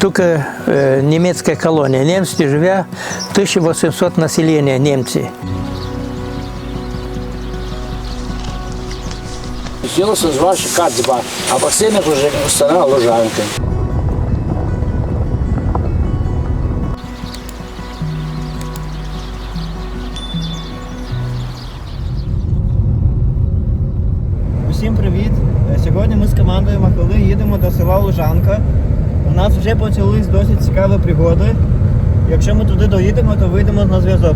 только э, немецкая колония. Немцы живя 1800 населения, немцы. Хотілося звати Кацба, а басейник вже стара лужанка. Усім привіт! Е, Сьогодні ми з командою Махали їдемо до села Лужанка. У нас вже почались досить цікаві пригоди. Якщо ми туди доїдемо, то вийдемо на зв'язок.